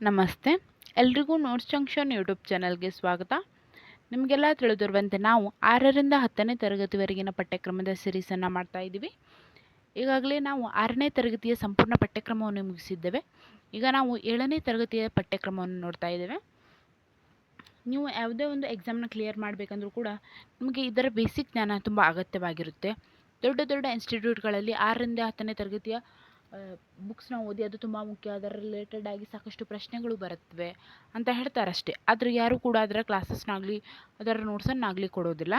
ನಮಸ್ತೆ. ಎಲ್ರಿಗೂ notes junction YouTube ಚಾನಲ್ಗೆ ಸ್ವಾಗತ. ನಿಮಗೆಲ್ಲ ತಿಳಿದಿರುವಂತೆ ನಾವು ಆರರಿಂದ ಹತ್ತನೇ ತರಗತಿವರೆಗಿನ ಪಠ್ಯಕ್ರಮದ ಸಿರೀಸನ್ನು ಮಾಡ್ತಾ ಇದ್ದೀವಿ. ಈಗಾಗಲೇ ನಾವು ಆರನೇ ತರಗತಿಯ ಸಂಪೂರ್ಣ ಪಠ್ಯಕ್ರಮವನ್ನು ಮುಗಿಸಿದ್ದೇವೆ ಈಗ ನಾವು ಏಳನೇ ತರಗತಿಯ ಪಠ್ಯಕ್ರಮವನ್ನು ನೋಡ್ತಾ ಇದ್ದೇವೆ. ನೀವು ಯಾವುದೇ ಒಂದು ಎಕ್ಸಾಮ್ನ ಕ್ಲಿಯರ್ ಮಾಡಬೇಕಂದ್ರೂ ಕೂಡ ನಿಮಗೆ ಇದರ ಬೇಸಿಕ್ ಜ್ಞಾನ ತುಂಬ ಅಗತ್ಯವಾಗಿರುತ್ತೆ. ದೊಡ್ಡ ದೊಡ್ಡ ಇನ್ಸ್ಟಿಟ್ಯೂಟ್ಗಳಲ್ಲಿ ಆರರಿಂದ ಹತ್ತನೇ ತರಗತಿಯ ಬುಕ್ಸ್ನ ಓದಿ ಅದು ತುಂಬ ಮುಖ್ಯ. ಅದರ ರಿಲೇಟೆಡ್ ಆಗಿ ಸಾಕಷ್ಟು ಪ್ರಶ್ನೆಗಳು ಬರುತ್ತವೆ ಅಂತ ಹೇಳ್ತಾರಷ್ಟೇ. ಆದರೆ ಯಾರು ಕೂಡ ಅದರ ಕ್ಲಾಸಸ್ನಾಗಲಿ ಅದರ ನೋಟ್ಸನ್ನಾಗಲಿ ಕೊಡೋದಿಲ್ಲ.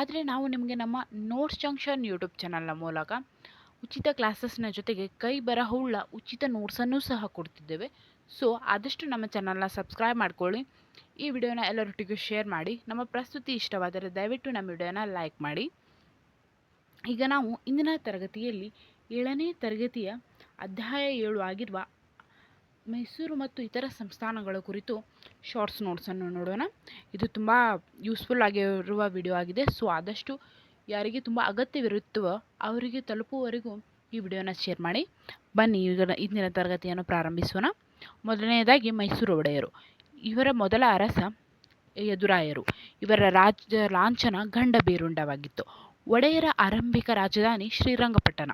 ಆದರೆ ನಾವು ನಿಮಗೆ ನಮ್ಮ ನೋಟ್ಸ್ ಜಂಕ್ಷನ್ ಯೂಟ್ಯೂಬ್ ಚಾನಲ್ನ ಮೂಲಕ ಉಚಿತ ಕ್ಲಾಸಸ್ನ ಜೊತೆಗೆ ಕೈ ಬರಹವುಳ್ಳ ಉಚಿತ ನೋಟ್ಸನ್ನು ಸಹ ಕೊಡ್ತಿದ್ದೇವೆ. ಸೊ ಆದಷ್ಟು ನಮ್ಮ ಚಾನಲ್ನ ಸಬ್ಸ್ಕ್ರೈಬ್ ಮಾಡ್ಕೊಳ್ಳಿ. ಈ ವಿಡಿಯೋನ ಎಲ್ಲರೊಟ್ಟಿಗೂ ಶೇರ್ ಮಾಡಿ. ನಮ್ಮ ಪ್ರಸ್ತುತಿ ಇಷ್ಟವಾದರೆ ದಯವಿಟ್ಟು ನಮ್ಮ ವಿಡಿಯೋನ ಲೈಕ್ ಮಾಡಿ. ಈಗ ನಾವು ಇಂದಿನ ತರಗತಿಯಲ್ಲಿ ಏಳನೇ ತರಗತಿಯ ಅಧ್ಯಾಯ ಏಳು ಆಗಿರುವ ಮೈಸೂರು ಮತ್ತು ಇತರ ಸಂಸ್ಥಾನಗಳ ಕುರಿತು ಶಾರ್ಟ್ಸ್ ನೋಟ್ಸನ್ನು ನೋಡೋಣ. ಇದು ತುಂಬ ಯೂಸ್ಫುಲ್ ಆಗಿರುವ ವಿಡಿಯೋ ಆಗಿದೆ. ಸೊ ಆದಷ್ಟು ಯಾರಿಗೆ ತುಂಬ ಅಗತ್ಯವಿರುತ್ತವೋ ಅವರಿಗೆ ತಲುಪುವವರೆಗೂ ಈ ವಿಡಿಯೋನ ಶೇರ್ ಮಾಡಿ. ಬನ್ನಿ, ಈಗ ಇಂದಿನ ತರಗತಿಯನ್ನು ಪ್ರಾರಂಭಿಸೋಣ. ಮೊದಲನೆಯದಾಗಿ ಮೈಸೂರು ಒಡೆಯರು. ಇವರ ಮೊದಲ ಅರಸ ಯದುರಾಯರು. ಇವರ ರಾಜ, ಲಾಂಛನ ಗಂಡ ಬೇರುಂಡವಾಗಿತ್ತು. ಒಡೆಯರ ಆರಂಭಿಕ ರಾಜಧಾನಿ ಶ್ರೀರಂಗಪಟ್ಟಣ.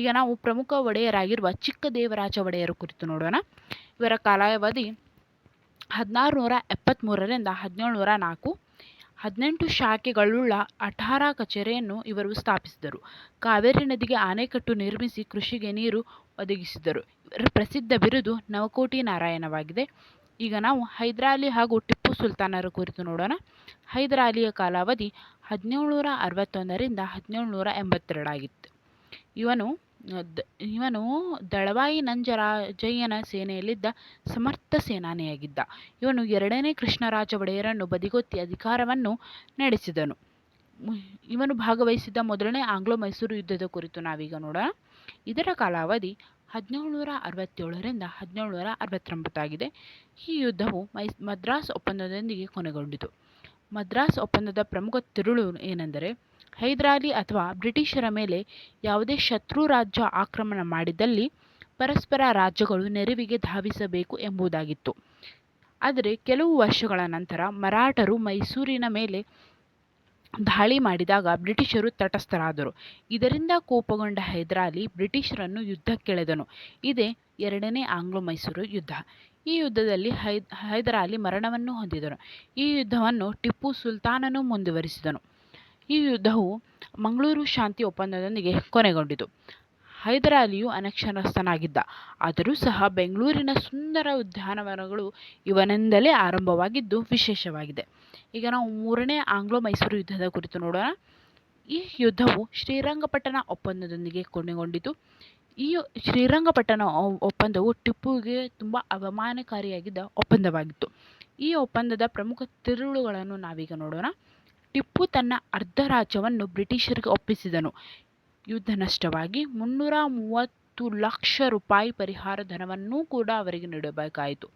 ಈಗ ನಾವು ಪ್ರಮುಖ ಒಡೆಯರಾಗಿರುವ ಚಿಕ್ಕದೇವರಾಜ ಒಡೆಯರ ಕುರಿತು ನೋಡೋಣ. ಇವರ ಕಾಲಾವಧಿ ಹದಿನಾರು ನೂರ ಎಪ್ಪತ್ತ್ಮೂರರಿಂದ ಹದಿನೇಳು ನೂರ ನಾಲ್ಕು. ಹದಿನೆಂಟು ಶಾಖೆಗಳುಳ್ಳ ಅಠಾರ ಕಚೇರಿಯನ್ನು ಇವರು ಸ್ಥಾಪಿಸಿದರು. ಕಾವೇರಿ ನದಿಗೆ ಆಣೆಕಟ್ಟು ನಿರ್ಮಿಸಿ ಕೃಷಿಗೆ ನೀರು ಒದಗಿಸಿದರು. ಇವರ ಪ್ರಸಿದ್ಧ ಬಿರುದು ನವಕೋಟಿ ನಾರಾಯಣವಾಗಿದೆ. ಈಗ ನಾವು ಹೈದರಾಲಿ ಹಾಗೂ ಟಿಪ್ಪು ಸುಲ್ತಾನರ ಕುರಿತು ನೋಡೋಣ. ಹೈದರಾಲಿಯ ಕಾಲಾವಧಿ ಹದಿನೇಳುನೂರ ಅರವತ್ತೊಂದರಿಂದ ಹದಿನೇಳುನೂರ ಎಂಬತ್ತೆರಡಾಗಿತ್ತು. ಇವನು ಇವನು ದಳವಾಯಿ ನಂಜರಾಜಯ್ಯನ ಸೇನೆಯಲ್ಲಿದ್ದ ಸಮರ್ಥ ಸೇನಾನಿಯಾಗಿದ್ದ. ಇವನು ಎರಡನೇ ಕೃಷ್ಣರಾಜ ಒಡೆಯರನ್ನು ಬದಿಗೊತ್ತಿ ಅಧಿಕಾರವನ್ನು ನಡೆಸಿದನು. ಇವನು ಭಾಗವಹಿಸಿದ್ದ ಮೊದಲನೇ ಆಂಗ್ಲೋ ಮೈಸೂರು ಯುದ್ಧದ ಕುರಿತು ನಾವೀಗ ನೋಡೋಣ. ಇದರ ಕಾಲಾವಧಿ ಹದಿನೇಳುನೂರ ಅರವತ್ತೇಳರಿಂದ ಹದಿನೇಳುನೂರ ಅರವತ್ತೊಂಬತ್ತಾಗಿದೆ ಈ ಯುದ್ಧವು ಮೈ, ಮದ್ರಾಸ್ ಒಪ್ಪಂದದೊಂದಿಗೆ ಕೊನೆಗೊಂಡಿತು. ಮದ್ರಾಸ್ ಒಪ್ಪಂದದ ಪ್ರಮುಖ ತಿರುಳು ಏನೆಂದರೆ ಹೈದರಾಲಿ ಅಥವಾ ಬ್ರಿಟಿಷರ ಮೇಲೆ ಯಾವುದೇ ಶತ್ರು ರಾಜ್ಯ ಆಕ್ರಮಣ ಮಾಡಿದಲ್ಲಿ ಪರಸ್ಪರ ರಾಜ್ಯಗಳು ನೆರವಿಗೆ ಧಾವಿಸಬೇಕು ಎಂಬುದಾಗಿತ್ತು. ಆದರೆ ಕೆಲವು ವರ್ಷಗಳ ನಂತರ ಮರಾಠರು ಮೈಸೂರಿನ ಮೇಲೆ ದಾಳಿ ಮಾಡಿದಾಗ ಬ್ರಿಟಿಷರು ತಟಸ್ಥರಾದರು. ಇದರಿಂದ ಕೋಪಗೊಂಡ ಹೈದರಾಲಿ ಬ್ರಿಟಿಷರನ್ನು ಯುದ್ಧಕ್ಕೆಳೆದನು. ಇದೇ ಎರಡನೇ ಆಂಗ್ಲೋ ಮೈಸೂರು ಯುದ್ಧ. ಈ ಯುದ್ಧದಲ್ಲಿ ಹೈದರಾಲಿ ಮರಣವನ್ನು ಹೊಂದಿದನು. ಈ ಯುದ್ಧವನ್ನು ಟಿಪ್ಪು ಸುಲ್ತಾನನು ಮುಂದುವರಿಸಿದನು. ಈ ಯುದ್ಧವು ಮಂಗಳೂರು ಶಾಂತಿ ಒಪ್ಪಂದದೊಂದಿಗೆ ಕೊನೆಗೊಂಡಿತು. ಹೈದರಾಲಿಯು ಅನಕ್ಷರಸ್ಥನಾಗಿದ್ದ. ಆದರೂ ಸಹ ಬೆಂಗಳೂರಿನ ಸುಂದರ ಉದ್ಯಾನವನಗಳು ಇವನಿಂದಲೇ ಆರಂಭವಾಗಿದ್ದು ವಿಶೇಷವಾಗಿದೆ. ಈಗ ನಾವು ಮೂರನೇ ಆಂಗ್ಲೋ ಮೈಸೂರು ಯುದ್ಧದ ಕುರಿತು ನೋಡೋಣ. ಈ ಯುದ್ಧವು ಶ್ರೀರಂಗಪಟ್ಟಣ ಒಪ್ಪಂದದೊಂದಿಗೆ ಕೊನೆಗೊಂಡಿತು. ಈ ಶ್ರೀರಂಗಪಟ್ಟಣ ಒಪ್ಪಂದವು ಟಿಪ್ಪುವಿಗೆ ತುಂಬ ಅವಮಾನಕಾರಿಯಾಗಿದ್ದ ಒಪ್ಪಂದವಾಗಿತ್ತು. ಈ ಒಪ್ಪಂದದ ಪ್ರಮುಖ ತಿರುಳುಗಳನ್ನು ನಾವೀಗ ನೋಡೋಣ. ಟಿಪ್ಪು ತನ್ನ ಅರ್ಧ ರಾಜ್ಯವನ್ನು ಬ್ರಿಟಿಷರಿಗೆ ಒಪ್ಪಿಸಿದನು. ಯುದ್ಧ ನಷ್ಟವಾಗಿ ಮುನ್ನೂರ ಮೂವತ್ತು ಲಕ್ಷ ರೂಪಾಯಿ ಪರಿಹಾರ ಧನವನ್ನೂ ಕೂಡ ಅವರಿಗೆ ನೀಡಬೇಕಾಯಿತು.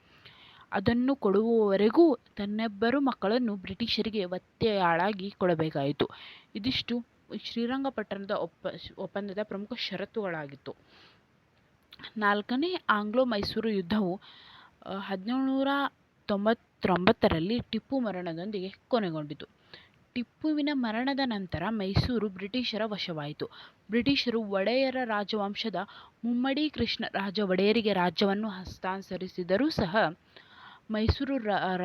ಅದನ್ನು ಕೊಡುವವರೆಗೂ ತನ್ನಿಬ್ಬರು ಮಕ್ಕಳನ್ನು ಬ್ರಿಟಿಷರಿಗೆ ಒತ್ತೆಯಾಳಾಗಿ ಕೊಡಬೇಕಾಯಿತು. ಇದಿಷ್ಟು ಶ್ರೀರಂಗಪಟ್ಟಣದ ಒಪ್ಪ, ಒಪ್ಪಂದದ ಪ್ರಮುಖ ಷರತ್ತುಗಳಾಗಿತ್ತು. ನಾಲ್ಕನೇ ಆಂಗ್ಲೋ ಮೈಸೂರು ಯುದ್ಧವು, ಹದಿನೇಳು ನೂರ ತೊಂಬತ್ತೊಂಬತ್ತರಲ್ಲಿ ಟಿಪ್ಪು ಮರಣದೊಂದಿಗೆ ಕೊನೆಗೊಂಡಿತು. ಟಿಪ್ಪುವಿನ ಮರಣದ ನಂತರ ಮೈಸೂರು ಬ್ರಿಟಿಷರ ವಶವಾಯಿತು. ಬ್ರಿಟಿಷರು ಒಡೆಯರ ರಾಜವಂಶದ ಮುಮ್ಮಡಿ ಕೃಷ್ಣರಾಜ ಒಡೆಯರಿಗೆ ರಾಜ್ಯವನ್ನು ಹಸ್ತಾಂತರಿಸಿದರೂ ಸಹ ಮೈಸೂರು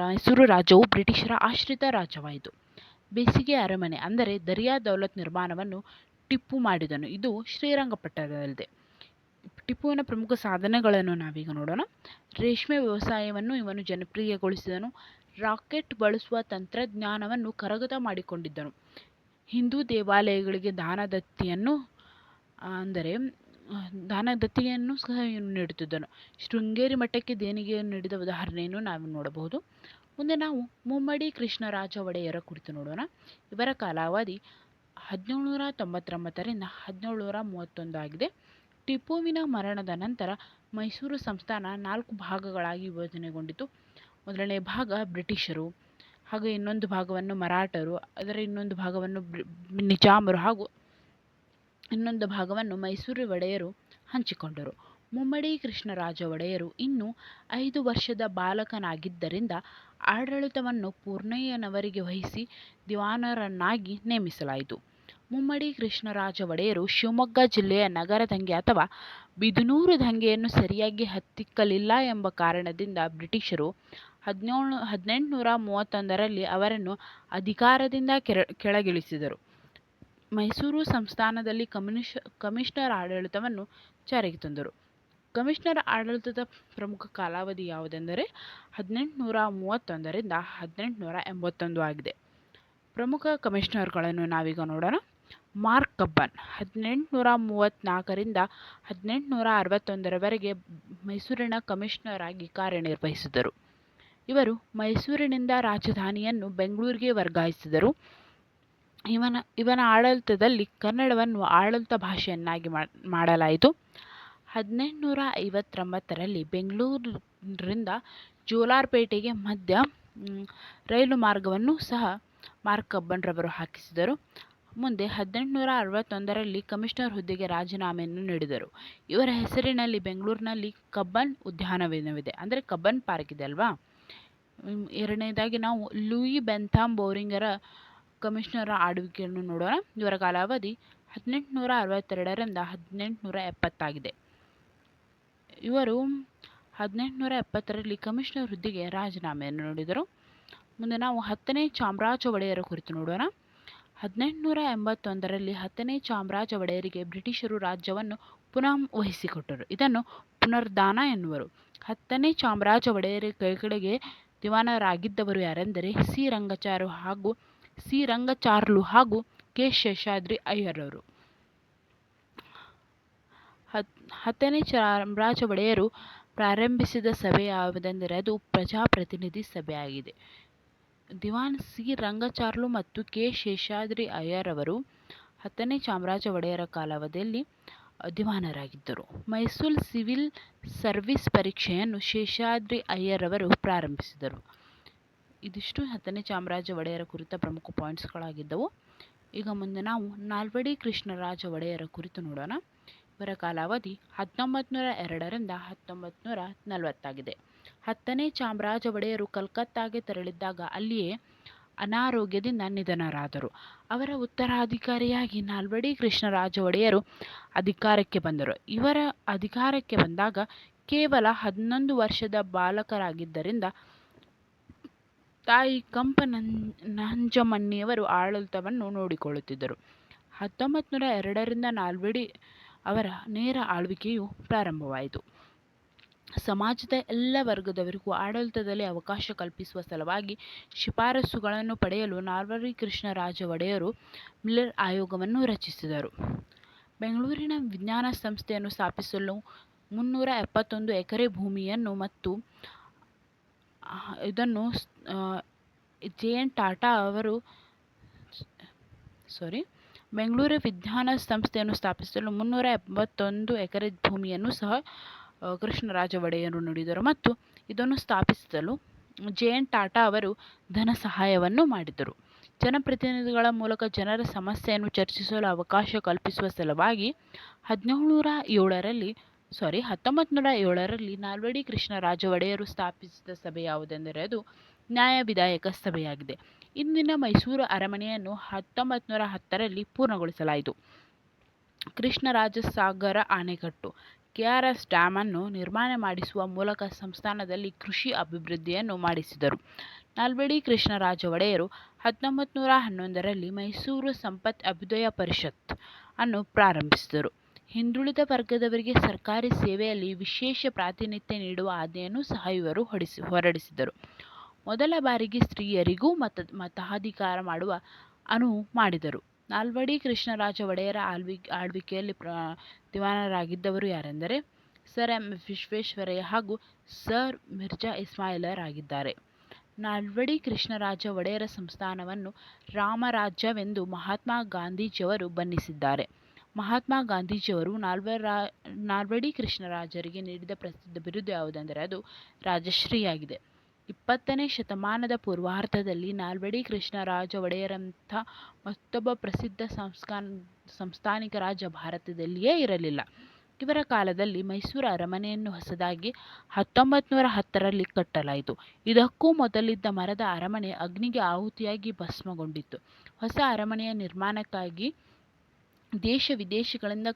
ಮೈಸೂರು ರಾಜ್ಯವು ಬ್ರಿಟಿಷರ ಆಶ್ರಿತ ರಾಜ್ಯವಾಯಿತು. ಬೇಸಿಗೆ ಅರಮನೆ ಅಂದರೆ ದರಿಯಾ ದೌಲತ್ ನಿರ್ಮಾಣವನ್ನು ಟಿಪ್ಪು ಮಾಡಿದನು. ಇದು ಶ್ರೀರಂಗಪಟ್ಟಣದಲ್ಲಿದೆ. ಟಿಪ್ಪುವಿನ ಪ್ರಮುಖ ಸಾಧನೆಗಳನ್ನು ನಾವೀಗ ನೋಡೋಣ. ರೇಷ್ಮೆ ವ್ಯವಸಾಯವನ್ನು ಇವನು ಜನಪ್ರಿಯಗೊಳಿಸಿದನು. ರಾಕೆಟ್ ಬಳಸುವ ತಂತ್ರಜ್ಞಾನವನ್ನು ಕರಗತ ಮಾಡಿಕೊಂಡಿದ್ದನು. ಹಿಂದೂ ದೇವಾಲಯಗಳಿಗೆ ದಾನದತ್ತಿಯನ್ನು ಅಂದರೆ ದಾನದತ್ತಿಯನ್ನು ಸಹ ಇವನು ನೀಡುತ್ತಿದ್ದನು. ಶೃಂಗೇರಿ ಮಠಕ್ಕೆ ದೇಣಿಗೆಯನ್ನು ನೀಡಿದ ಉದಾಹರಣೆಯನ್ನು ನಾವು ನೋಡಬಹುದು. ಮುಂದೆ ನಾವು ಮುಮ್ಮಡಿ ಕೃಷ್ಣರಾಜ ಒಡೆಯರ ಕುರಿತು ನೋಡೋಣ. ಇವರ ಕಾಲಾವಧಿ ಹದಿನೇಳುನೂರ ತೊಂಬತ್ತೊಂಬತ್ತರಿಂದ ಹದಿನೇಳುನೂರ ಮೂವತ್ತೊಂದು ಆಗಿದೆ. ಟಿಪ್ಪುವಿನ ಮರಣದ ನಂತರ ಮೈಸೂರು ಸಂಸ್ಥಾನ ನಾಲ್ಕು ಭಾಗಗಳಾಗಿ ವಿಭಜನೆಗೊಂಡಿತು. ಮೊದಲನೇ ಭಾಗ ಬ್ರಿಟಿಷರು, ಹಾಗೂ ಇನ್ನೊಂದು ಭಾಗವನ್ನು ಮರಾಠರು, ಅದರ ಇನ್ನೊಂದು ಭಾಗವನ್ನು ನಿಜಾಮರು, ಹಾಗೂ ಇನ್ನೊಂದು ಭಾಗವನ್ನು ಮೈಸೂರು ಒಡೆಯರು ಹಂಚಿಕೊಂಡರು. ಮುಮ್ಮಡಿ ಕೃಷ್ಣರಾಜ ಒಡೆಯರು ಇನ್ನು ಐದು ವರ್ಷದ ಬಾಲಕನಾಗಿದ್ದರಿಂದ ಆಡಳಿತವನ್ನು ಪೂರ್ಣಯ್ಯನವರಿಗೆ ವಹಿಸಿ ದಿವಾನರನ್ನಾಗಿ ನೇಮಿಸಲಾಯಿತು. ಮುಮ್ಮಡಿ ಕೃಷ್ಣರಾಜ ಒಡೆಯರು ಶಿವಮೊಗ್ಗ ಜಿಲ್ಲೆಯ ನಗರ ದಂಗೆ ಅಥವಾ ಬಿದನೂರು ದಂಗೆಯನ್ನು ಸರಿಯಾಗಿ ಹತ್ತಿಕ್ಕಲಿಲ್ಲ ಎಂಬ ಕಾರಣದಿಂದ ಬ್ರಿಟಿಷರು ಹದಿನೇಳು, ಹದಿನೆಂಟುನೂರ ಮೂವತ್ತೊಂದರಲ್ಲಿ ಅವರನ್ನು ಅಧಿಕಾರದಿಂದ ಕೆರ, ಕೆಳಗಿಳಿಸಿದರು. ಮೈಸೂರು ಸಂಸ್ಥಾನದಲ್ಲಿ ಕಮ್ಯುನಿಷ ಕಮಿಷನರ್ ಆಡಳಿತವನ್ನು ಜಾರಿಗೆ ತಂದರು. ಕಮಿಷನರ್ ಆಡಳಿತದ ಪ್ರಮುಖ ಕಾಲಾವಧಿ ಯಾವುದೆಂದರೆ ಹದಿನೆಂಟುನೂರ ಮೂವತ್ತೊಂದರಿಂದ ಹದಿನೆಂಟುನೂರ ಎಂಬತ್ತೊಂದು ಆಗಿದೆ. ಪ್ರಮುಖ ಕಮಿಷನರ್ಗಳನ್ನು ನಾವೀಗ ನೋಡೋಣ. ಮಾರ್ಕ್ ಕಬ್ಬನ್ ಹದಿನೆಂಟುನೂರ ಮೂವತ್ತ್ನಾಲ್ಕರಿಂದ ಹದಿನೆಂಟುನೂರ ಅರವತ್ತೊಂದರವರೆಗೆ ಮೈಸೂರಿನ ಕಮಿಷನರ್ ಆಗಿ ಕಾರ್ಯನಿರ್ವಹಿಸಿದರು ಇವರು ಮೈಸೂರಿನಿಂದ ರಾಜಧಾನಿಯನ್ನು ಬೆಂಗಳೂರಿಗೆ ವರ್ಗಾಯಿಸಿದರು. ಇವನ ಇವನ ಆಡಳಿತದಲ್ಲಿ ಕನ್ನಡವನ್ನು ಆಡಳಿತ ಭಾಷೆಯನ್ನಾಗಿ ಮಾಡಲಾಯಿತು. ಹದಿನೆಂಟುನೂರ ಐವತ್ತೊಂಬತ್ತರಲ್ಲಿ ಬೆಂಗಳೂರಿನಿಂದ ಜೋಲಾರ್ಪೇಟೆಗೆ ಮಧ್ಯ ರೈಲು ಮಾರ್ಗವನ್ನು ಸಹ ಮಾರ್ಕ್ ಕಬ್ಬನ್ರವರು ಹಾಕಿಸಿದರು. ಮುಂದೆ ಹದಿನೆಂಟುನೂರ ಅರವತ್ತೊಂದರಲ್ಲಿ ಕಮಿಷನರ್ ಹುದ್ದೆಗೆ ರಾಜೀನಾಮೆಯನ್ನು ನೀಡಿದರು. ಇವರ ಹೆಸರಿನಲ್ಲಿ ಬೆಂಗಳೂರಿನಲ್ಲಿ ಕಬ್ಬನ್ ಉದ್ಯಾನವನವಿದೆ. ಅಂದರೆ ಕಬ್ಬನ್ ಪಾರ್ಕ್ ಇದೆ ಅಲ್ವಾ? ಎರಡನೇದಾಗಿ ನಾವು ಲೂಯಿ ಬೆಂಥಾಮ್ ಬೋರಿಂಗರ ಕಮಿಷನರ್ ಆಳ್ವಿಕೆಯನ್ನು ನೋಡೋಣ. ಇವರ ಕಾಲಾವಧಿ ಹದಿನೆಂಟುನೂರ ಅರವತ್ತೆರಡರಿಂದ ಹದಿನೆಂಟುನೂರ ಎಪ್ಪತ್ತಾಗಿದೆ. ಇವರು ಹದಿನೆಂಟುನೂರ ಎಪ್ಪತ್ತರಲ್ಲಿ ಕಮಿಷನರ್ ಹುದ್ದೆಗೆ ರಾಜೀನಾಮೆಯನ್ನು ನೋಡಿದರು. ಮುಂದೆ ನಾವು ಹತ್ತನೇ ಚಾಮರಾಜ ಒಡೆಯರ ಕುರಿತು ನೋಡೋಣ. ಹದಿನೆಂಟುನೂರ ಎಂಬತ್ತೊಂದರಲ್ಲಿ ಹತ್ತನೇ ಚಾಮರಾಜ ಒಡೆಯರಿಗೆ ಬ್ರಿಟಿಷರು ರಾಜ್ಯವನ್ನು ಪುನಃ ವಹಿಸಿಕೊಟ್ಟರು. ಇದನ್ನು ಪುನರ್ದಾನ ಎನ್ನುವರು. ಹತ್ತನೇ ಚಾಮರಾಜ ಒಡೆಯರ ಕೈಕೆಳಗೆ ದಿವಾನರಾಗಿದ್ದವರು ಯಾರೆಂದರೆ ಸಿ. ರಂಗಚಾರು ಹಾಗೂ ಸಿ. ರಂಗಚಾರ್ಲು ಹಾಗೂ ಕೆ. ಶೇಷಾದ್ರಿ ಅಯ್ಯರವರು. ಹತ್, ಹತ್ತನೇ ಚಾಮರಾಜ ಒಡೆಯರು ಪ್ರಾರಂಭಿಸಿದ ಸಭೆ ಯಾವುದೆಂದರೆ ಅದು ಪ್ರಜಾಪ್ರತಿನಿಧಿ ಸಭೆಯಾಗಿದೆ. ದಿವಾನ್ ಸಿ. ರಂಗಚಾರ್ಲು ಮತ್ತು ಕೆ. ಶೇಷಾದ್ರಿ ಅಯ್ಯರವರು ಹತ್ತನೇ ಚಾಮರಾಜ ಒಡೆಯರ ಕಾಲಾವಧಿಯಲ್ಲಿ ದಿವಾನರಾಗಿದ್ದರು ಮೈಸೂರು ಸಿವಿಲ್ ಸರ್ವಿಸ್ ಪರೀಕ್ಷೆಯನ್ನು ಶೇಷಾದ್ರಿ ಅಯ್ಯರವರು ಪ್ರಾರಂಭಿಸಿದರು. ಇದಿಷ್ಟು. ಹತ್ತನೇ ಚಾಮರಾಜ ಒಡೆಯರ ಕುರಿತ ಪ್ರಮುಖ ಪಾಯಿಂಟ್ಸ್ಗಳಾಗಿದ್ದವು. ಈಗ ಮುಂದೆ ನಾವು ನಾಲ್ವಡಿ ಕೃಷ್ಣರಾಜ ಒಡೆಯರ ಕುರಿತು ನೋಡೋಣ. ಇವರ ಕಾಲಾವಧಿ ಹತ್ತೊಂಬತ್ತು ನೂರ ಎರಡರಿಂದ ಹತ್ತೊಂಬತ್ತು ನೂರ ನಲವತ್ತಾಗಿದೆ. ಹತ್ತನೇ ಚಾಮರಾಜ ಒಡೆಯರು ಕಲ್ಕತ್ತಾಗೆ ತೆರಳಿದ್ದಾಗ ಅಲ್ಲಿಯೇ ಅನಾರೋಗ್ಯದಿಂದ ನಿಧನರಾದರು ಅವರ ಉತ್ತರಾಧಿಕಾರಿಯಾಗಿ ನಾಲ್ವಡಿ ಕೃಷ್ಣರಾಜ ಒಡೆಯರು ಅಧಿಕಾರಕ್ಕೆ ಬಂದರು. ಇವರ ಅಧಿಕಾರಕ್ಕೆ ಬಂದಾಗ ಕೇವಲ ಹನ್ನೊಂದು ವರ್ಷದ ಬಾಲಕರಾಗಿದ್ದರಿಂದ ತಾಯಿ ಕಂಪ ನಂಜಮ್ಮಣ್ಣಿಯವರು ಆಡಳಿತವನ್ನು ನೋಡಿಕೊಳ್ಳುತ್ತಿದ್ದರು. ಹತ್ತೊಂಬತ್ತು ನೂರ ಎರಡರಿಂದ ನಾಲ್ವಡಿ ಅವರ ನೇರ ಆಳ್ವಿಕೆಯು ಪ್ರಾರಂಭವಾಯಿತು. ಸಮಾಜದ ಎಲ್ಲ ವರ್ಗದವರಿಗೂ ಆಡಳಿತದಲ್ಲಿ ಅವಕಾಶ ಕಲ್ಪಿಸುವ ಸಲುವಾಗಿ ಶಿಫಾರಸುಗಳನ್ನು ಪಡೆಯಲು ನಾಲ್ವಡಿ ಕೃಷ್ಣರಾಜ ಒಡೆಯರು ಮಿಲ್ಲರ್ ಆಯೋಗವನ್ನು ರಚಿಸಿದರು. ಬೆಂಗಳೂರಿನ ವಿಜ್ಞಾನ ಸಂಸ್ಥೆಯನ್ನು ಸ್ಥಾಪಿಸಲು ಮುನ್ನೂರ ಎಪ್ಪತ್ತೊಂದು ಎಕರೆ ಭೂಮಿಯನ್ನು ಮತ್ತು ಇದನ್ನು ಜೆ ಎನ್ ಟಾಟಾ ಅವರು ಸಾರಿ ಬೆಂಗಳೂರು ವಿಜ್ಞಾನ ಸಂಸ್ಥೆಯನ್ನು ಸ್ಥಾಪಿಸಲು ಮುನ್ನೂರ ಎಂಬತ್ತೊಂದು ಎಕರೆ ಭೂಮಿಯನ್ನು ಸಹ ಕೃಷ್ಣರಾಜ ಒಡೆಯರು ನುಡಿದರು ಮತ್ತು ಇದನ್ನು ಸ್ಥಾಪಿಸಲು ಜೆ ಎನ್ ಟಾಟಾ ಅವರು ಧನ ಸಹಾಯವನ್ನು ಮಾಡಿದರು. ಜನಪ್ರತಿನಿಧಿಗಳ ಮೂಲಕ ಜನರ ಸಮಸ್ಯೆಯನ್ನು ಚರ್ಚಿಸಲು ಅವಕಾಶ ಕಲ್ಪಿಸುವ ಸಲುವಾಗಿ ಹದಿನೇಳುನೂರ ಏಳರಲ್ಲಿ ಸಾರಿ ಹತ್ತೊಂಬತ್ತು ನೂರ ಏಳರಲ್ಲಿ ನಾಲ್ವಡಿ ಕೃಷ್ಣರಾಜ ಒಡೆಯರು ಸ್ಥಾಪಿಸಿದ ಸಭೆ ಯಾವುದೆಂದರೆ ಅದು ನ್ಯಾಯ ವಿಧಾಯಕ ಸಭೆಯಾಗಿದೆ. ಇಂದಿನ ಮೈಸೂರು ಅರಮನೆಯನ್ನು ಹತ್ತೊಂಬತ್ತು ನೂರ ಹತ್ತರಲ್ಲಿ ಪೂರ್ಣಗೊಳಿಸಲಾಯಿತು. ಕೃಷ್ಣರಾಜ ಸಾಗರ ಅಣೆಕಟ್ಟು ಕೆ ಆರ್ ಎಸ್ ಡ್ಯಾಮನ್ನು ನಿರ್ಮಾಣ ಮಾಡಿಸುವ ಮೂಲಕ ಸಂಸ್ಥಾನದಲ್ಲಿ ಕೃಷಿ ಅಭಿವೃದ್ಧಿಯನ್ನು ಮಾಡಿಸಿದರು. ನಾಲ್ವಡಿ ಕೃಷ್ಣರಾಜ ಒಡೆಯರು ಹತ್ತೊಂಬತ್ತು ನೂರ ಹನ್ನೊಂದರಲ್ಲಿ ಮೈಸೂರು ಸಂಪತ್ ಅಭ್ಯುದಯ ಪರಿಷತ್ ಅನ್ನು ಪ್ರಾರಂಭಿಸಿದರು. ಹಿಂದುಳಿದ ವರ್ಗದವರಿಗೆ ಸರ್ಕಾರಿ ಸೇವೆಯಲ್ಲಿ ವಿಶೇಷ ಪ್ರಾತಿನಿಧ್ಯ ನೀಡುವ ಆಜ್ಞೆಯನ್ನು ಸಹ ಇವರು ಹೊಡಿಸಿ, ಹೊರಡಿಸಿದರು. ಮೊದಲ ಬಾರಿಗೆ ಸ್ತ್ರೀಯರಿಗೂ ಮತ ಮತಾಧಿಕಾರ ಮಾಡುವ ಅನುವು ಮಾಡಿದರು. ನಾಲ್ವಡಿ ಕೃಷ್ಣರಾಜ ಒಡೆಯರ ಆಳ್ವಿ, ಆಳ್ವಿಕೆಯಲ್ಲಿ ಪ್ರ, ದಿವಾನರಾಗಿದ್ದವರು ಯಾರೆಂದರೆ ಸರ್ ಎಂ. ವಿಶ್ವೇಶ್ವರಯ್ಯ ಹಾಗೂ ಸರ್ ಮಿರ್ಜಾ ಇಸ್ಮಾಯಿಲರಾಗಿದ್ದಾರೆ. ನಾಲ್ವಡಿ ಕೃಷ್ಣರಾಜ ಒಡೆಯರ ಸಂಸ್ಥಾನವನ್ನು ರಾಮರಾಜ್ಯವೆಂದು ಮಹಾತ್ಮ ಗಾಂಧೀಜಿಯವರು ಬಣ್ಣಿಸಿದ್ದಾರೆ. ಮಹಾತ್ಮ ಗಾಂಧೀಜಿಯವರು ನಾಲ್ವರ, ನಾಲ್ವಡಿ ಕೃಷ್ಣರಾಜರಿಗೆ ನೀಡಿದ ಪ್ರಸಿದ್ಧ ಬಿರುದು ಯಾವುದೆಂದರೆ ಅದು ರಾಜಶ್ರೀಯಾಗಿದೆ. ಇಪ್ಪತ್ತನೇ ಶತಮಾನದ ಪೂರ್ವಾರ್ಧದಲ್ಲಿ ನಾಲ್ವಡಿ ಕೃಷ್ಣರಾಜ ಒಡೆಯರಂಥ ಮತ್ತೊಬ್ಬ ಪ್ರಸಿದ್ಧ ಸಂಸ್ಕಾನ್ ಸಂಸ್ಥಾನಿಕ ರಾಜ ಭಾರತದಲ್ಲಿಯೇ ಇರಲಿಲ್ಲ. ಇವರ ಕಾಲದಲ್ಲಿ ಮೈಸೂರು ಅರಮನೆಯನ್ನು ಹೊಸದಾಗಿ ಹತ್ತೊಂಬತ್ತು ನೂರ ಹತ್ತರಲ್ಲಿ ಕಟ್ಟಲಾಯಿತು. ಇದಕ್ಕೂ ಮೊದಲಿದ್ದ ಮರದ ಅರಮನೆ ಅಗ್ನಿಗೆ ಆಹುತಿಯಾಗಿ ಭಸ್ಮಗೊಂಡಿತ್ತು. ಹೊಸ ಅರಮನೆಯ ನಿರ್ಮಾಣಕ್ಕಾಗಿ ದೇಶ ವಿದೇಶಗಳಿಂದ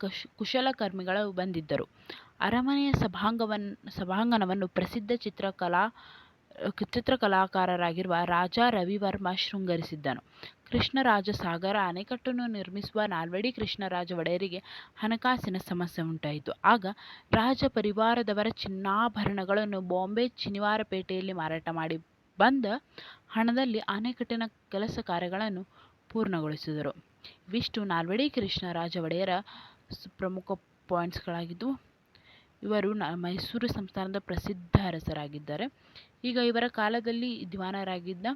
ಕಶ್ ಕುಶಲಕರ್ಮಿಗಳು ಬಂದಿದ್ದರು. ಅರಮನೆಯ ಸಭಾಂಗವನ್, ಸಭಾಂಗಣವನ್ನು ಪ್ರಸಿದ್ಧ ಚಿತ್ರಕಲಾ ಚಿತ್ರಕಲಾಕಾರರಾಗಿರುವ ರಾಜಾ ರವಿವರ್ಮ ಶೃಂಗರಿಸಿದ್ದನು. ಕೃಷ್ಣರಾಜ ಸಾಗರ ಅಣೆಕಟ್ಟನ್ನು ನಿರ್ಮಿಸುವ ನಾಲ್ವಡಿ ಕೃಷ್ಣರಾಜ ಒಡೆಯರಿಗೆ ಹಣಕಾಸಿನ ಸಮಸ್ಯೆ ಉಂಟಾಯಿತು. ಆಗ ರಾಜ ಪರಿವಾರದವರ ಚಿನ್ನಾಭರಣಗಳನ್ನು ಬಾಂಬೆ ಶನಿವಾರಪೇಟೆಯಲ್ಲಿ ಮಾರಾಟ ಮಾಡಿ ಬಂದ ಹಣದಲ್ಲಿ ಅಣೆಕಟ್ಟಿನ ಕೆಲಸ ಕಾರ್ಯಗಳನ್ನು ಪೂರ್ಣಗೊಳಿಸಿದರು. ಇವಿಷ್ಟು ನಾಲ್ವಡಿ ಕೃಷ್ಣರಾಜ ಒಡೆಯರ ಪ್ರಮುಖ ಪಾಯಿಂಟ್ಸ್ಗಳಾಗಿದ್ದವು ಇವರು ನ ಮೈಸೂರು ಸಂಸ್ಥಾನದ ಪ್ರಸಿದ್ಧ ಅರಸರಾಗಿದ್ದಾರೆ. ಈಗ ಇವರ ಕಾಲದಲ್ಲಿ ದಿವಾನರಾಗಿದ್ದ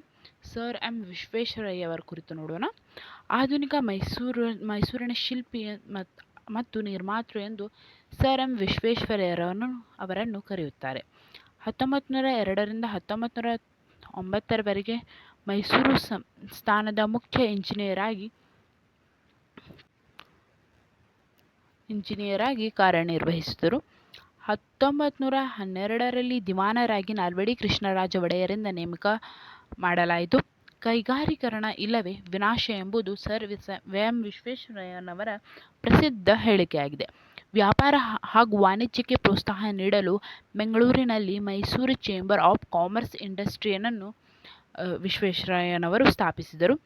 ಸರ್ ಎಂ ವಿಶ್ವೇಶ್ವರಯ್ಯವರ ಕುರಿತು ನೋಡೋಣ. ಆಧುನಿಕ ಮೈಸೂರು, ಮೈಸೂರಿನ ಶಿಲ್ಪಿ ಮತ್, ಮತ್ತು ನಿರ್ಮಾತೃ ಎಂದು ಸರ್ ಎಂ ವಿಶ್ವೇಶ್ವರಯ್ಯರನ್ನು, ಅವರನ್ನು ಕರೆಯುತ್ತಾರೆ. ಹತ್ತೊಂಬತ್ತು ನೂರ ಎರಡರಿಂದ ಹತ್ತೊಂಬತ್ತು ನೂರ ಒಂಬತ್ತರವರೆಗೆ ಮೈಸೂರು ಸಂಸ್ಥಾನದ ಮುಖ್ಯ ಇಂಜಿನಿಯರ್ ಆಗಿ ಇಂಜಿನಿಯರ್ ಆಗಿ ಕಾರ್ಯನಿರ್ವಹಿಸಿದರು. ಹತ್ತೊಂಬತ್ತು ನೂರ ಹನ್ನೆರಡರಲ್ಲಿ ದಿವಾನರಾಗಿ ನಾಲ್ವಡಿ ಕೃಷ್ಣರಾಜ ಒಡೆಯರಿಂದ ನೇಮಕ ಮಾಡಲಾಯಿತು. ಕೈಗಾರೀಕರಣ ಇಲ್ಲವೇ ವಿನಾಶ ಎಂಬುದು ಸರ್ ಎಂ ವಿಶ್ವೇಶ್ವರಯ್ಯನವರ ಪ್ರಸಿದ್ಧ ಹೇಳಿಕೆಯಾಗಿದೆ. ವ್ಯಾಪಾರ ಹಾಗೂ ವಾಣಿಜ್ಯಕ್ಕೆ ಪ್ರೋತ್ಸಾಹ ನೀಡಲು ಬೆಂಗಳೂರಿನಲ್ಲಿ ಮೈಸೂರು ಚೇಂಬರ್ ಆಫ್ ಕಾಮರ್ಸ್ ಇಂಡಸ್ಟ್ರಿಯನ್ನು ವಿಶ್ವೇಶ್ವರಯ್ಯನವರು ಸ್ಥಾಪಿಸಿದರು.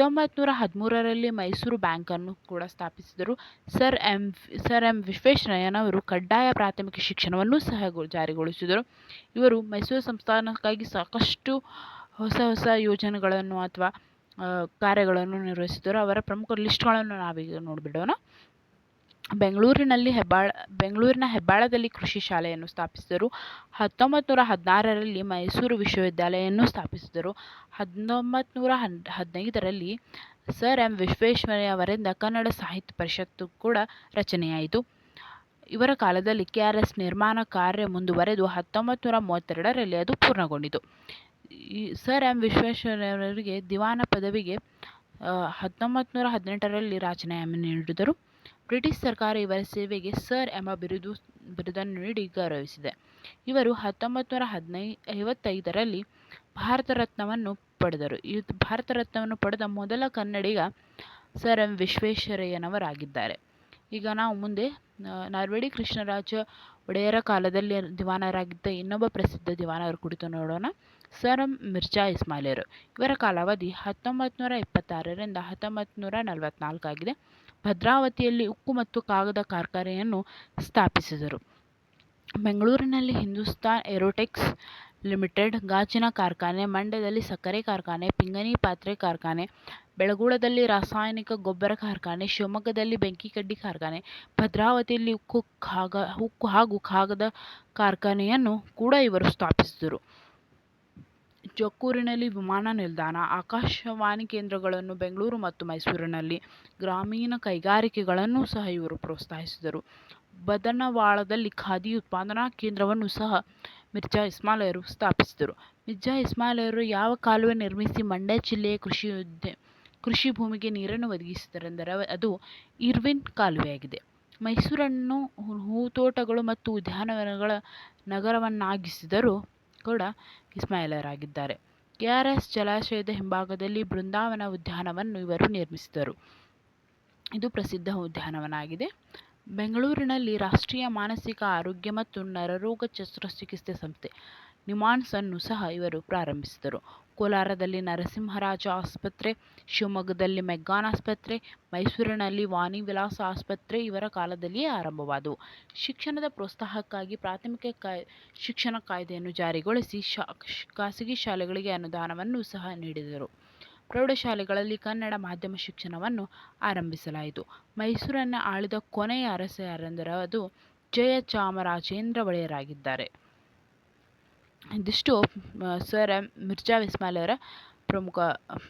ಹತ್ತೊಂಬತ್ತು ನೂರ ಹದಿಮೂರರಲ್ಲಿ ಮೈಸೂರು ಬ್ಯಾಂಕನ್ನು ಕೂಡ ಸ್ಥಾಪಿಸಿದರು. ಸರ್ ಎಂ ಸರ್ ಎಂ ವಿಶ್ವೇಶ್ವರಯ್ಯನವರು ಕಡ್ಡಾಯ ಪ್ರಾಥಮಿಕ ಶಿಕ್ಷಣವನ್ನು ಸಹ ಜಾರಿಗೊಳಿಸಿದರು. ಇವರು ಮೈಸೂರು ಸಂಸ್ಥಾನಕ್ಕಾಗಿ ಸಾಕಷ್ಟು ಹೊಸ ಹೊಸ ಯೋಜನೆಗಳನ್ನು ಅಥವಾ ಕಾರ್ಯಗಳನ್ನು ನಿರ್ವಹಿಸಿದರು. ಅವರ ಪ್ರಮುಖ ಲಿಸ್ಟ್ಗಳನ್ನು ನಾವೀಗ ನೋಡಿಬಿಡೋಣ. ಬೆಂಗಳೂರಿನಲ್ಲಿ ಹೆಬ್ಬಾಳ, ಬೆಂಗಳೂರಿನ ಹೆಬ್ಬಾಳದಲ್ಲಿ ಕೃಷಿ ಶಾಲೆಯನ್ನು ಸ್ಥಾಪಿಸಿದರು. ಹತ್ತೊಂಬತ್ತು ನೂರ ಹದಿನಾರರಲ್ಲಿ ಮೈಸೂರು ವಿಶ್ವವಿದ್ಯಾಲಯವನ್ನು ಸ್ಥಾಪಿಸಿದರು. ಹತ್ತೊಂಬತ್ತು ನೂರ ಹದಿನೈದರಲ್ಲಿ ಸರ್ ಎಂ ವಿಶ್ವೇಶ್ವರಯ್ಯ ಅವರಿಂದ ಕನ್ನಡ ಸಾಹಿತ್ಯ ಪರಿಷತ್ತು ಕೂಡ ರಚನೆಯಾಯಿತು. ಇವರ ಕಾಲದಲ್ಲಿ ಕೆ ಆರ್ ಎಸ್ ನಿರ್ಮಾಣ ಕಾರ್ಯ ಮುಂದುವರೆದು ಹತ್ತೊಂಬತ್ತು ನೂರ ಮೂವತ್ತೆರಡರಲ್ಲಿ ಅದು ಪೂರ್ಣಗೊಂಡಿತು. ಸರ್ ಎಂ ವಿಶ್ವೇಶ್ವರಯ್ಯವರಿಗೆ ದಿವಾನ ಪದವಿಗೆ ಹತ್ತೊಂಬತ್ತು ನೂರ ಹದಿನೆಂಟರಲ್ಲಿ ರಾಜೀನಾಮೆ ನೀಡಿದರು. ಬ್ರಿಟಿಷ್ ಸರ್ಕಾರ ಇವರ ಸೇವೆಗೆ ಸರ್ ಎಂಬ ಬಿರುದು, ಬಿರುದನ್ನು ನೀಡಿ ಗೌರವಿಸಿದೆ. ಇವರು ಹತ್ತೊಂಬತ್ತು ನೂರ ಹದಿನೈ, ಐವತ್ತೈದರಲ್ಲಿ ಭಾರತ ರತ್ನವನ್ನು ಪಡೆದರು. ಇದು ಭಾರತ ರತ್ನವನ್ನು ಪಡೆದ ಮೊದಲ ಕನ್ನಡಿಗ ಸರ್ ಎಂ ವಿಶ್ವೇಶ್ವರಯ್ಯನವರಾಗಿದ್ದಾರೆ. ಈಗ ನಾವು ಮುಂದೆ ನಾರ್ವೇಡಿ ಕೃಷ್ಣರಾಜ ಒಡೆಯರ ಕಾಲದಲ್ಲಿ ದಿವಾನರಾಗಿದ್ದ ಇನ್ನೊಬ್ಬ ಪ್ರಸಿದ್ಧ ದಿವಾನರ ಕುರಿತು ನೋಡೋಣ. ಸರ್ ಎಂ ಮಿರ್ಜಾ ಇಸ್ಮಾಯಿಲರು ಇವರ ಕಾಲಾವಧಿ ಹತ್ತೊಂಬತ್ತು ನೂರ ಇಪ್ಪತ್ತಾರರಿಂದ ಹತ್ತೊಂಬತ್ತು ನೂರ ನಲವತ್ತ್ನಾಲ್ಕಾಗಿದೆ ಭದ್ರಾವತಿಯಲ್ಲಿ ಉಕ್ಕು ಮತ್ತು ಕಾಗದ ಕಾರ್ಖಾನೆಯನ್ನು ಸ್ಥಾಪಿಸಿದರು. ಬೆಂಗಳೂರಿನಲ್ಲಿ ಹಿಂದೂಸ್ತಾನ್ ಏರೋಟೆಕ್ಸ್ ಲಿಮಿಟೆಡ್ ಗಾಜಿನ ಕಾರ್ಖಾನೆ, ಮಂಡ್ಯದಲ್ಲಿ ಸಕ್ಕರೆ ಕಾರ್ಖಾನೆ, ಪಿಂಗಣಿ ಪಾತ್ರೆ ಕಾರ್ಖಾನೆ ಬೆಳಗುಳದಲ್ಲಿ ರಾಸಾಯನಿಕ ಗೊಬ್ಬರ ಕಾರ್ಖಾನೆ, ಶಿವಮೊಗ್ಗದಲ್ಲಿ ಬೆಂಕಿಕಡ್ಡಿ ಕಾರ್ಖಾನೆ, ಭದ್ರಾವತಿಯಲ್ಲಿ ಉಕ್ಕು ಕಾಗ, ಉಕ್ಕು ಹಾಗೂ ಕಾಗದ ಕಾರ್ಖಾನೆಯನ್ನು ಕೂಡ ಇವರು ಸ್ಥಾಪಿಸಿದರು. ಜಕ್ಕೂರಿನಲ್ಲಿ ವಿಮಾನ ನಿಲ್ದಾಣ, ಆಕಾಶವಾಣಿ ಕೇಂದ್ರಗಳನ್ನು ಬೆಂಗಳೂರು ಮತ್ತು ಮೈಸೂರಿನಲ್ಲಿ ಗ್ರಾಮೀಣ ಕೈಗಾರಿಕೆಗಳನ್ನು ಸಹ ಇವರು ಪ್ರೋತ್ಸಾಹಿಸಿದರು. ಬದನವಾಳದಲ್ಲಿ ಖಾದಿ ಉತ್ಪಾದನಾ ಕೇಂದ್ರವನ್ನು ಸಹ ಮಿರ್ಜಾ ಇಸ್ಮಾಯಿಲರು ಸ್ಥಾಪಿಸಿದರು. ಮಿರ್ಜಾ ಇಸ್ಮಾಯಿಲರು ಯಾವ ಕಾಲುವೆ ನಿರ್ಮಿಸಿ ಮಂಡ್ಯ ಜಿಲ್ಲೆಯ ಕೃಷಿ ಕೃಷಿ ಭೂಮಿಗೆ ನೀರನ್ನು ಒದಗಿಸಿದರೆಂದರೆ ಅದು ಇರ್ವಿನ್ ಕಾಲುವೆಯಾಗಿದೆ. ಮೈಸೂರನ್ನು ಹೂತೋಟಗಳು ಮತ್ತು ಉದ್ಯಾನವನಗಳ ನಗರವನ್ನಾಗಿಸಿದರು ಕೂಡ ಇಸ್ಮಾಯಿಲರಾಗಿದ್ದಾರೆ ಕೆ ಆರ್ ಎಸ್ ಜಲಾಶಯದ ಹಿಂಭಾಗದಲ್ಲಿ ಬೃಂದಾವನ ಉದ್ಯಾನವನ್ನು ಇವರು ನಿರ್ಮಿಸಿದರು. ಇದು ಪ್ರಸಿದ್ಧ ಉದ್ಯಾನವನ ಆಗಿದೆ ಬೆಂಗಳೂರಿನಲ್ಲಿ ರಾಷ್ಟ್ರೀಯ ಮಾನಸಿಕ ಆರೋಗ್ಯ ಮತ್ತು ನರರೋಗ ಶಸ್ತ್ರಚಿಕಿತ್ಸೆ ಸಂಸ್ಥೆ ನಿಮಾನ್ಸ್ ಅನ್ನು ಸಹ ಇವರು ಪ್ರಾರಂಭಿಸಿದರು. ಕೋಲಾರದಲ್ಲಿ ನರಸಿಂಹರಾಜ ಆಸ್ಪತ್ರೆ, ಶಿವಮೊಗ್ಗದಲ್ಲಿ ಮೆಗ್ಗಾನ್ ಆಸ್ಪತ್ರೆ, ಮೈಸೂರಿನಲ್ಲಿ ವಾಣಿ ವಿಲಾಸ ಆಸ್ಪತ್ರೆ ಇವರ ಕಾಲದಲ್ಲಿಯೇ ಆರಂಭವಾದವು. ಶಿಕ್ಷಣದ ಪ್ರೋತ್ಸಾಹಕ್ಕಾಗಿ ಪ್ರಾಥಮಿಕ ಕಾಯ್ ಶಿಕ್ಷಣ ಕಾಯ್ದೆಯನ್ನು ಜಾರಿಗೊಳಿಸಿ ಶಾ, ಖಾಸಗಿ ಶಾಲೆಗಳಿಗೆ ಅನುದಾನವನ್ನು ಸಹ ನೀಡಿದರು. ಪ್ರೌಢಶಾಲೆಗಳಲ್ಲಿ ಕನ್ನಡ ಮಾಧ್ಯಮ ಶಿಕ್ಷಣವನ್ನು ಆರಂಭಿಸಲಾಯಿತು. ಮೈಸೂರನ್ನು ಆಳಿದ ಕೊನೆಯ ಅರಸ ಯಾರೆಂದರೆ ಅದು ಜಯಚಾಮರಾಜೇಂದ್ರ ಒಡೆಯರಾಗಿದ್ದಾರೆ. ಇದಿಷ್ಟು ಸರ್ ಎಂ, ಮಿರ್ಜಾ ಅವರ ಪ್ರಮುಖ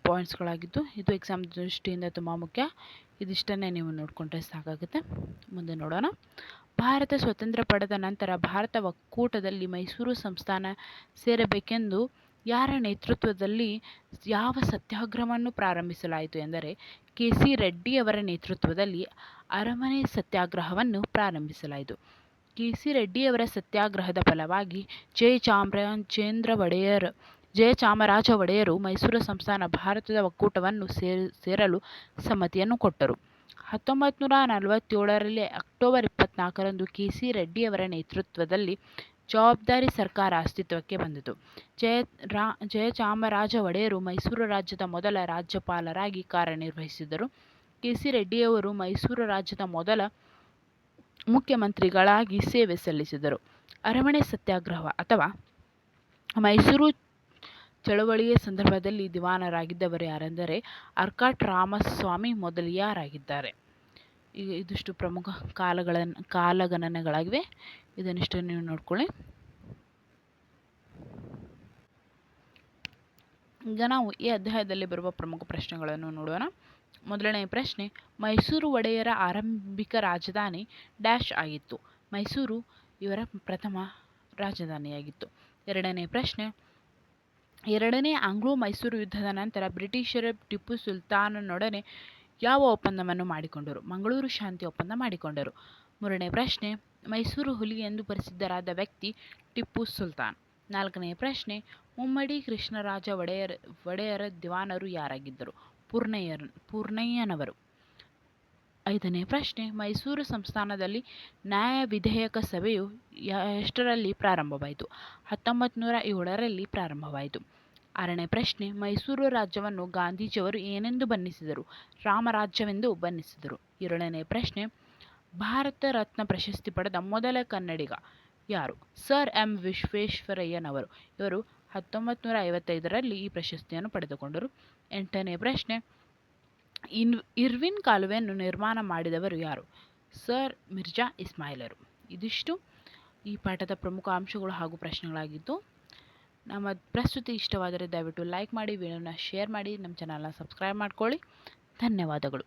ಪಾಯಿಂಟ್ಸ್ಗಳಾಗಿದ್ದು ಇದು ಎಕ್ಸಾಮ್ ದೃಷ್ಟಿಯಿಂದ ತುಂಬ ಮುಖ್ಯ. ಇದಿಷ್ಟನ್ನೇ ನೀವು ನೋಡಿಕೊಂಡ್ರೆ ಸಾಕಾಗುತ್ತೆ. ಮುಂದೆ ನೋಡೋಣ. ಭಾರತ ಸ್ವತಂತ್ರ ಪಡೆದ ನಂತರ ಭಾರತ ಒಕ್ಕೂಟದಲ್ಲಿ ಮೈಸೂರು ಸಂಸ್ಥಾನ ಸೇರಬೇಕೆಂದು ಯಾರ ನೇತೃತ್ವದಲ್ಲಿ ಯಾವ ಸತ್ಯಾಗ್ರಹವನ್ನು ಪ್ರಾರಂಭಿಸಲಾಯಿತು ಎಂದರೆ ಕೆ ಸಿ ರೆಡ್ಡಿಯವರ ನೇತೃತ್ವದಲ್ಲಿ ಅರಮನೆ ಸತ್ಯಾಗ್ರಹವನ್ನು ಪ್ರಾರಂಭಿಸಲಾಯಿತು. ಕೆ ಸಿ ರೆಡ್ಡಿಯವರ ಸತ್ಯಾಗ್ರಹದ ಫಲವಾಗಿ ಜಯಚಾಮರಾಜೇಂದ್ರ ಒಡೆಯರ್ ಜಯಚಾಮರಾಜ ಒಡೆಯರು ಮೈಸೂರು ಸಂಸ್ಥಾನ ಭಾರತದ ಒಕ್ಕೂಟವನ್ನು ಸೇರಲು ಸಮ್ಮತಿಯನ್ನು ಕೊಟ್ಟರು. ಹತ್ತೊಂಬತ್ತು ನೂರ ನಲವತ್ತೇಳರಲ್ಲಿ ಅಕ್ಟೋಬರ್ ಇಪ್ಪತ್ನಾಲ್ಕರಂದು ಕೆ ಸಿ ರೆಡ್ಡಿಯವರ ನೇತೃತ್ವದಲ್ಲಿ ಜವಾಬ್ದಾರಿ ಸರ್ಕಾರ ಅಸ್ತಿತ್ವಕ್ಕೆ ಬಂದಿತು. ಜಯ ರಾ ಜಯಚಾಮರಾಜ ಒಡೆಯರು ಮೈಸೂರು ರಾಜ್ಯದ ಮೊದಲ ರಾಜ್ಯಪಾಲರಾಗಿ ಕಾರ್ಯನಿರ್ವಹಿಸಿದರು. ಕೆ ಸಿ ರೆಡ್ಡಿಯವರು ಮೈಸೂರು ರಾಜ್ಯದ ಮೊದಲ ಮುಖ್ಯಮಂತ್ರಿಗಳಾಗಿ ಸೇವೆ ಸಲ್ಲಿಸಿದರು. ಅರಮನೆ ಸತ್ಯಾಗ್ರಹ ಅಥವಾ ಮೈಸೂರು ಚಳವಳಿಯ ಸಂದರ್ಭದಲ್ಲಿ ದಿವಾನರಾಗಿದ್ದವರು ಯಾರೆಂದರೆ ಅರ್ಕಾಟ್ ರಾಮಸ್ವಾಮಿ ಮೊದಲಿಯಾರಾಗಿದ್ದಾರೆ. ಈಗ ಇದಿಷ್ಟು ಪ್ರಮುಖ ಕಾಲಗಳನ್ನು ಕಾಲಗಣನೆಗಳಾಗಿವೆ. ಇದನ್ನಿಷ್ಟು ನೀವು ನೋಡ್ಕೊಳ್ಳಿ. ಈಗ ನಾವು ಈ ಅಧ್ಯಾಯದಲ್ಲಿ ಬರುವ ಪ್ರಮುಖ ಪ್ರಶ್ನೆಗಳನ್ನು ನೋಡೋಣ. ಮೊದಲನೇ ಪ್ರಶ್ನೆ, ಮೈಸೂರು ಒಡೆಯರ ಆರಂಭಿಕ ರಾಜಧಾನಿ ಡ್ಯಾಶ್ ಆಗಿತ್ತು. ಮೈಸೂರು ಇವರ ಪ್ರಥಮ ರಾಜಧಾನಿಯಾಗಿತ್ತು. ಎರಡನೇ ಪ್ರಶ್ನೆ, ಎರಡನೇ ಆಂಗ್ಲೋ ಮೈಸೂರು ಯುದ್ಧದ ನಂತರ ಬ್ರಿಟಿಷರ ಟಿಪ್ಪು ಸುಲ್ತಾನನೊಡನೆ ಯಾವ ಒಪ್ಪಂದವನ್ನು ಮಾಡಿಕೊಂಡರು? ಮಂಗಳೂರು ಶಾಂತಿ ಒಪ್ಪಂದ ಮಾಡಿಕೊಂಡರು. ಮೂರನೇ ಪ್ರಶ್ನೆ, ಮೈಸೂರು ಹುಲಿ ಎಂದು ಪ್ರಸಿದ್ಧರಾದ ವ್ಯಕ್ತಿ ಟಿಪ್ಪು ಸುಲ್ತಾನ್. ನಾಲ್ಕನೇ ಪ್ರಶ್ನೆ, ಮುಮ್ಮಡಿ ಕೃಷ್ಣರಾಜ ಒಡೆಯರ್, ಒಡೆಯರ ದಿವಾನರು ಯಾರಾಗಿದ್ದರು? ಪೂರ್ಣಯ್ಯರ್, ಪೂರ್ಣಯ್ಯನವರು. ಐದನೇ ಪ್ರಶ್ನೆ, ಮೈಸೂರು ಸಂಸ್ಥಾನದಲ್ಲಿ ನ್ಯಾಯ ವಿಧೇಯಕ ಸಭೆಯು ಎಷ್ಟರಲ್ಲಿ ಪ್ರಾರಂಭವಾಯಿತು? ಹತ್ತೊಂಬತ್ತು ನೂರ ಏಳರಲ್ಲಿ ಪ್ರಾರಂಭವಾಯಿತು. ಆರನೇ ಪ್ರಶ್ನೆ, ಮೈಸೂರು ರಾಜ್ಯವನ್ನು ಗಾಂಧೀಜಿಯವರು ಏನೆಂದು ಬಣ್ಣಿಸಿದರು? ರಾಮರಾಜ್ಯವೆಂದು ಬಣ್ಣಿಸಿದರು. ಏಳನೇ ಪ್ರಶ್ನೆ, ಭಾರತ ರತ್ನ ಪ್ರಶಸ್ತಿ ಪಡೆದ ಮೊದಲ ಕನ್ನಡಿಗ ಯಾರು? ಸರ್ ಎಂ ವಿಶ್ವೇಶ್ವರಯ್ಯನವರು. ಇವರು ಹತ್ತೊಂಬತ್ತು ನೂರ ಐವತ್ತೈದರಲ್ಲಿ ಈ ಪ್ರಶಸ್ತಿಯನ್ನು ಪಡೆದುಕೊಂಡರು. ಎಂಟನೇ ಪ್ರಶ್ನೆ, ಇನ್, ಇರ್ವಿನ್ ಕಾಲುವೆಯನ್ನು ನಿರ್ಮಾಣ ಮಾಡಿದವರು ಯಾರು? ಸರ್ ಮಿರ್ಜಾ ಇಸ್ಮಾಯಿಲರು. ಇದಿಷ್ಟು ಈ ಪಾಠದ ಪ್ರಮುಖ ಅಂಶಗಳು ಹಾಗೂ ಪ್ರಶ್ನೆಗಳಾಗಿದ್ದು, ನಮ್ಮ ಪ್ರಸ್ತುತಿ ಇಷ್ಟವಾದರೆ ದಯವಿಟ್ಟು ಲೈಕ್ ಮಾಡಿ, ವಿಡಿಯೋನ ಶೇರ್ ಮಾಡಿ, ನಮ್ಮ ಚಾನಲ್ನ ಸಬ್ಸ್ಕ್ರೈಬ್ ಮಾಡ್ಕೊಳ್ಳಿ. ಧನ್ಯವಾದಗಳು.